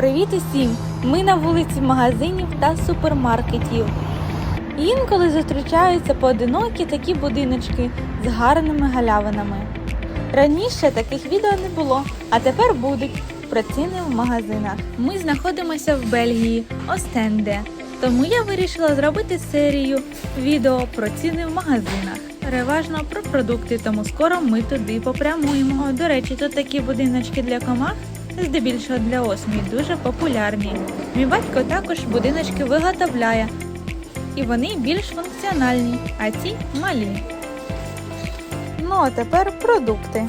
Привіт усім! Ми на вулиці магазинів та супермаркетів. Інколи зустрічаються поодинокі такі будиночки з гарними галявинами. Раніше таких відео не було, а тепер будуть про ціни в магазинах. Ми знаходимося в Бельгії, Остенде. Тому я вирішила зробити серію відео про ціни в магазинах. Переважно про продукти, тому скоро ми туди попрямуємо. До речі, тут такі будиночки для комах, здебільшого для осмі, дуже популярні. Мій батько також будиночки виготовляє, і вони більш функціональні, а ці малі. Ну а тепер продукти.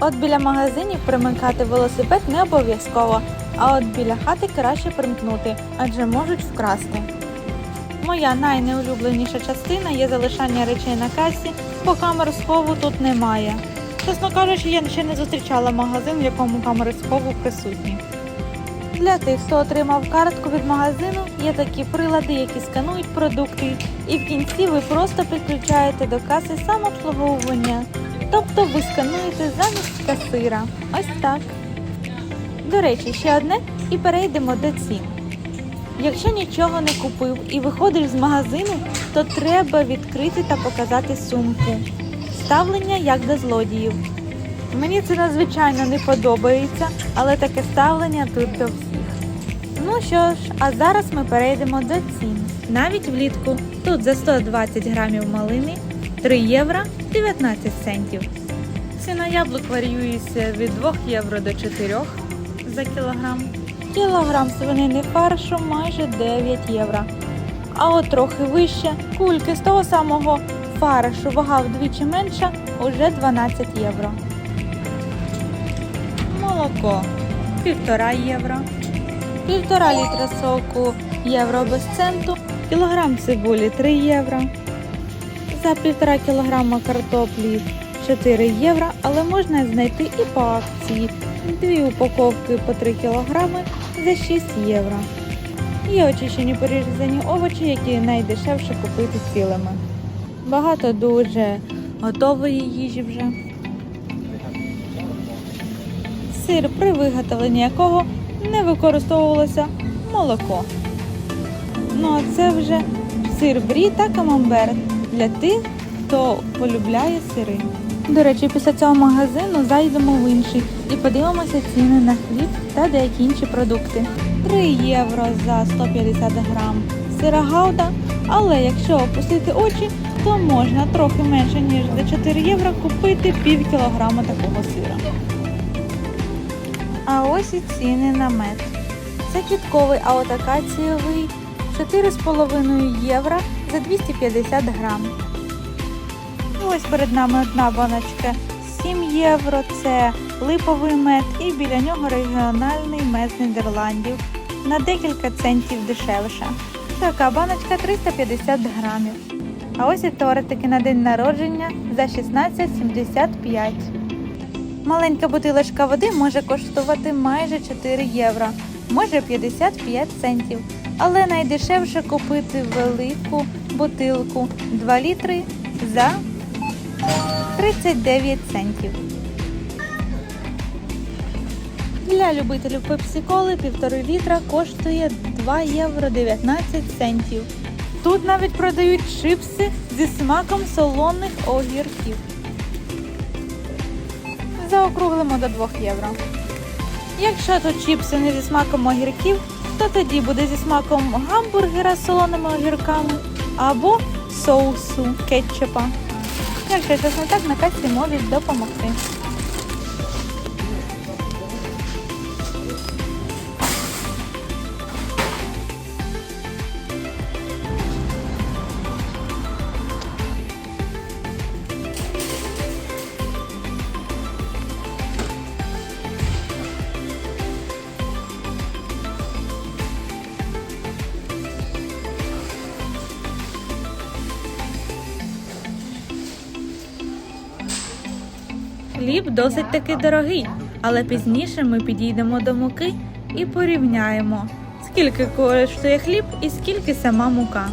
От біля магазинів примикати велосипед не обов'язково, а от біля хати краще примкнути, адже можуть вкрасти. Моя найнеулюбленіша частина є залишання речей на касі, бо камер схову тут немає. Чесно кажучи, я ще не зустрічала магазин, в якому камери схову присутні. Для тих, хто отримав картку від магазину, є такі прилади, які сканують продукти, і в кінці ви просто підключаєте до каси самообслуговування. Тобто ви скануєте замість касира. Ось так. До речі, ще одне і перейдемо до цін. Якщо нічого не купив і виходиш з магазину, то треба відкрити та показати сумку. Ставлення як до злодіїв. Мені це надзвичайно не подобається, але таке ставлення тут до всіх. Ну що ж, а зараз ми перейдемо до цін. Навіть влітку тут за 120 грамів малини 3 євро 19 центів. Ціна яблук варіюється від 2 євро до 4 за кілограм. Кілограм свинини фаршу майже 9 євро. А от трохи вище кульки з того самого фаршу, вага вдвічі менша, уже 12 євро. Молоко 1,5 євро. Півтора літра соку євро без центу. Кілограм цибулі 3 євро. За півтора кілограма картоплі 4 євро, але можна знайти і по акції. Дві упаковки по 3 кілограми за 6 євро. Є очищені порізані овочі, які найдешевше купити цілими. Багато дуже готової їжі вже. Сир, при виготовленні якого не використовувалося молоко. Ну а це вже сир брі та камамбер для тих, хто полюбляє сири. До речі, після цього магазину зайдемо в інший і подивимося ціни на хліб та деякі інші продукти. 3 євро за 150 грам сира гауда, але якщо опустити очі, то можна трохи менше ніж за 4 євро купити пів кілограма такого сира. А ось і ціни на мед. Це квітковий аутакацієвий 4,5 євро за 250 грам. Ось перед нами одна баночка 7 євро. Це липовий мед і біля нього регіональний мед з Нідерландів на декілька центів дешевше. Така баночка 350 грамів. А ось і тортики на день народження за 16,75. Маленька бутилочка води може коштувати майже 4 євро, може 55 центів. Але найдешевше купити велику бутилку 2 літри за 39 центів. Для любителів пепсі-коли 1,5 літра коштує 2 євро 19 центів. Тут навіть продають чипси зі смаком солоних огірків. Заокруглимо до 2 євро. Якщо тут чіпси не зі смаком огірків, то тоді буде зі смаком гамбургера з солоними огірками або соусу кетчупа. Якщо щось не так, на касі можуть допомогти. Хліб досить таки дорогий, але пізніше ми підійдемо до муки і порівняємо, скільки коштує хліб і скільки сама мука.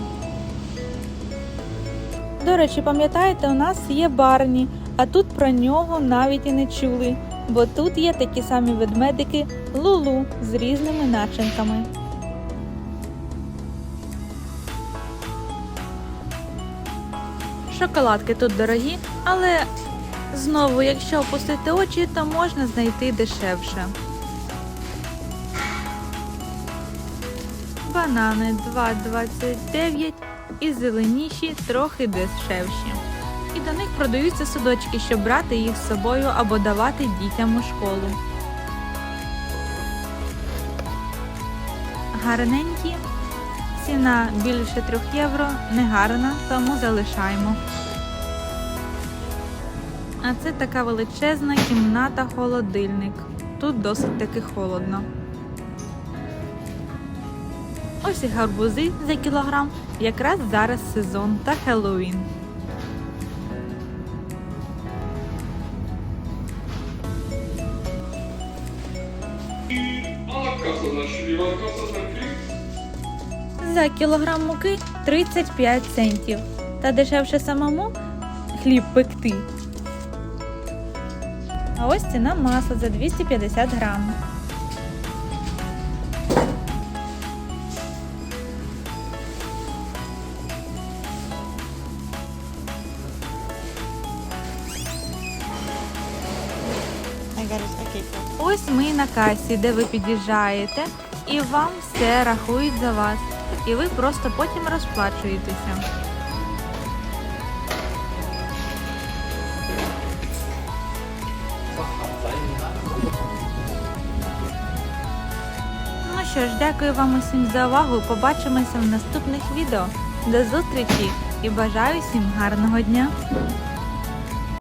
До речі, пам'ятаєте, у нас є барні, а тут про нього навіть і не чули. бо тут є такі самі ведмедики Лулу з різними начинками. Шоколадки тут дорогі, але знову, якщо опустити очі, то можна знайти дешевше. Банани 2,29 і зеленіші трохи дешевші. І до них продаються судочки, щоб брати їх з собою або давати дітям у школу. Гарненькі. Ціна більше 3 євро, не гарна, тому залишаємо. А це така величезна кімната холодильник. Тут досить таки холодно. Ось і гарбузи за кілограм. Якраз зараз сезон та Хеллоуін. За кілограм муки 35 центів. Та дешевше самому хліб пекти. А ось ціна масла за 250 грам. Ось ми на касі, де ви під'їжджаєте, і вам все рахують за вас. І ви просто потім розплачуєтеся. Що ж, дякую вам усім за увагу. Побачимося в наступних відео. До зустрічі і бажаю всім гарного дня!